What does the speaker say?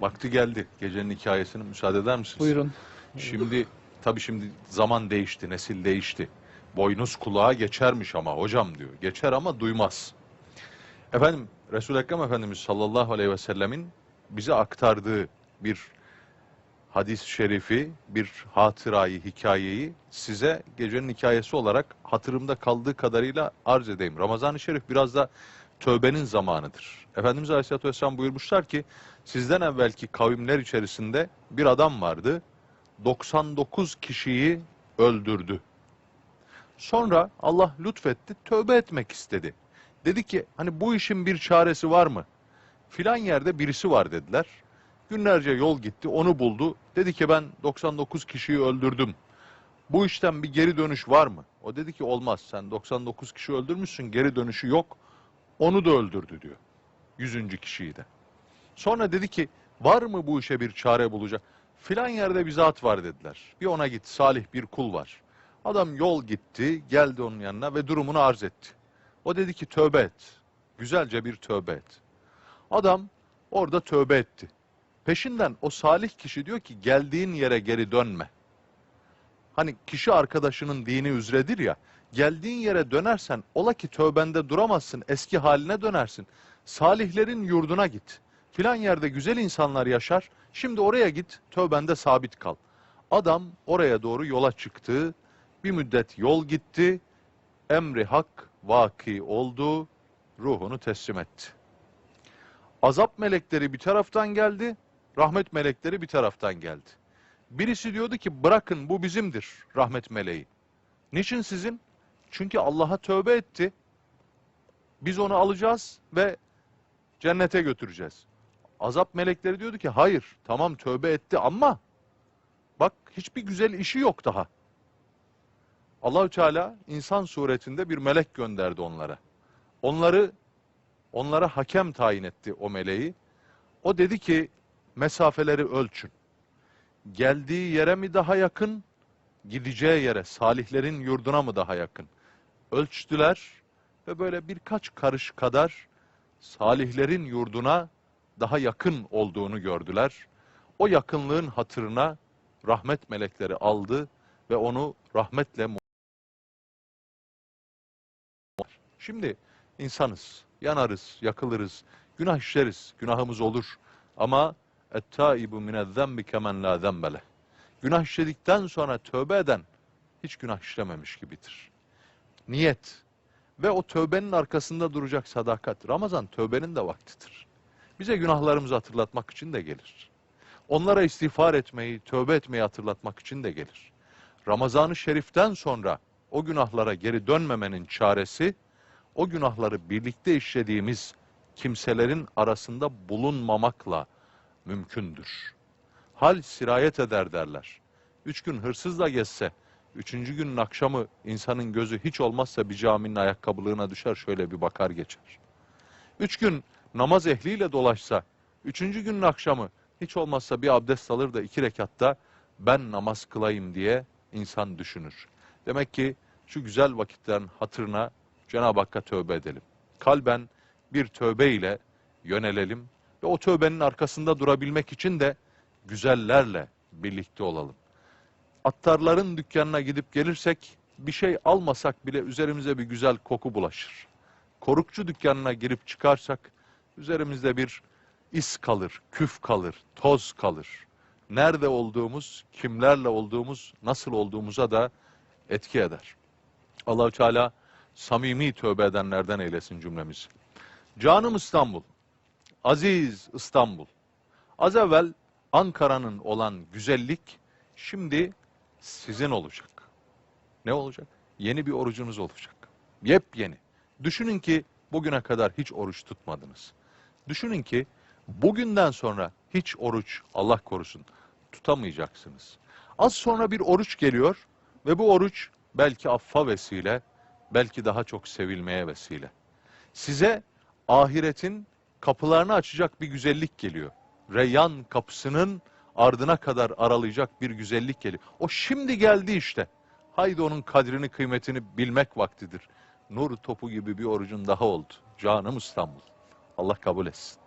Vakti geldi. Gecenin hikayesini müsaade eder misiniz? Buyurun. Şimdi tabii şimdi zaman değişti, nesil değişti. Boynuz kulağa geçermiş ama hocam diyor. Geçer ama duymaz. Efendim Resul-i Ekrem Efendimiz sallallahu aleyhi ve sellemin bize aktardığı bir hadis-i şerifi, bir hatırayı, hikayeyi size gecenin hikayesi olarak hatırımda kaldığı kadarıyla arz edeyim. Ramazan-ı Şerif biraz da tövbenin zamanıdır. Efendimiz Aleyhisselatü Vesselam buyurmuşlar ki sizden evvelki kavimler içerisinde bir adam vardı. 99 kişiyi öldürdü. Sonra Allah lütfetti, tövbe etmek istedi. Dedi ki hani bu işin bir çaresi var mı? Filan yerde birisi var dediler. Günlerce yol gitti, onu buldu. Dedi ki ben 99 kişiyi öldürdüm. Bu işten bir geri dönüş var mı? O dedi ki olmaz. Sen 99 kişi öldürmüşsün, geri dönüşü yok. Onu da öldürdü diyor. Yüzüncü kişiyi de. Sonra dedi ki var mı bu işe bir çare bulacak? Filan yerde bir zat var dediler. Bir ona git, salih bir kul var. Adam yol gitti, geldi onun yanına ve durumunu arz etti. O dedi ki tövbe et. Güzelce bir tövbe et. Adam orada tövbe etti. Peşinden o salih kişi diyor ki geldiğin yere geri dönme. Hani kişi arkadaşının dini üzredir ya. Geldiğin yere dönersen ola ki tövbende duramazsın. Eski haline dönersin. Salihlerin yurduna git. Filan yerde güzel insanlar yaşar. Şimdi oraya git tövbende sabit kal. Adam oraya doğru yola çıktı. Bir müddet yol gitti. Emri hak vaki oldu. Ruhunu teslim etti. Azap melekleri bir taraftan geldi. Rahmet melekleri bir taraftan geldi. Birisi diyordu ki bırakın bu bizimdir rahmet meleği. Niçin sizin? Çünkü Allah'a tövbe etti. Biz onu alacağız ve cennete götüreceğiz. Azap melekleri diyordu ki hayır tamam tövbe etti ama bak hiçbir güzel işi yok daha. Allahü Teala insan suretinde bir melek gönderdi onlara. Onları onlara hakem tayin etti o meleği. O dedi ki mesafeleri ölçün. Geldiği yere mi daha yakın, gideceği yere, salihlerin yurduna mı daha yakın? Ölçtüler ve böyle birkaç karış kadar salihlerin yurduna daha yakın olduğunu gördüler. O yakınlığın hatırına rahmet melekleri aldı ve onu rahmetle Şimdi insanız, yanarız, yakılırız, günah işleriz, günahımız olur. Ama ettaibu minezzembi kemen la zembele. Günah işledikten sonra tövbe eden hiç günah işlememiş gibidir. Niyet ve o tövbenin arkasında duracak sadakat. Ramazan tövbenin de vaktidir. Bize günahlarımızı hatırlatmak için de gelir. Onlara istiğfar etmeyi, tövbe etmeyi hatırlatmak için de gelir. Ramazan-ı Şerif'ten sonra o günahlara geri dönmemenin çaresi, o günahları birlikte işlediğimiz kimselerin arasında bulunmamakla mümkündür. Hal sirayet eder derler. Üç gün hırsızla gezse, üçüncü günün akşamı insanın gözü hiç olmazsa bir caminin ayakkabılığına düşer şöyle bir bakar geçer. Üç gün namaz ehliyle dolaşsa, üçüncü günün akşamı hiç olmazsa bir abdest alır da iki rekatta ben namaz kılayım diye insan düşünür. Demek ki şu güzel vakitlerin hatırına Cenab-ı Hakk'a tövbe edelim. Kalben bir tövbe ile yönelelim ve o tövbenin arkasında durabilmek için de güzellerle birlikte olalım. Attarların dükkanına gidip gelirsek bir şey almasak bile üzerimize bir güzel koku bulaşır. Korukçu dükkanına girip çıkarsak üzerimizde bir is kalır, küf kalır, toz kalır. Nerede olduğumuz, kimlerle olduğumuz, nasıl olduğumuza da etki eder. Allahü Teala samimi tövbe edenlerden eylesin cümlemizi. Canım İstanbul, aziz İstanbul. Az evvel Ankara'nın olan güzellik şimdi sizin olacak. Ne olacak? Yeni bir orucunuz olacak. Yepyeni. Düşünün ki bugüne kadar hiç oruç tutmadınız. Düşünün ki bugünden sonra hiç oruç Allah korusun tutamayacaksınız. Az sonra bir oruç geliyor ve bu oruç belki affa vesile, belki daha çok sevilmeye vesile. Size ahiretin kapılarını açacak bir güzellik geliyor. Reyyan kapısının ardına kadar aralayacak bir güzellik geliyor. O şimdi geldi işte. Haydi onun kadrini kıymetini bilmek vaktidir. Nur topu gibi bir orucun daha oldu. Canım İstanbul. Allah kabul etsin.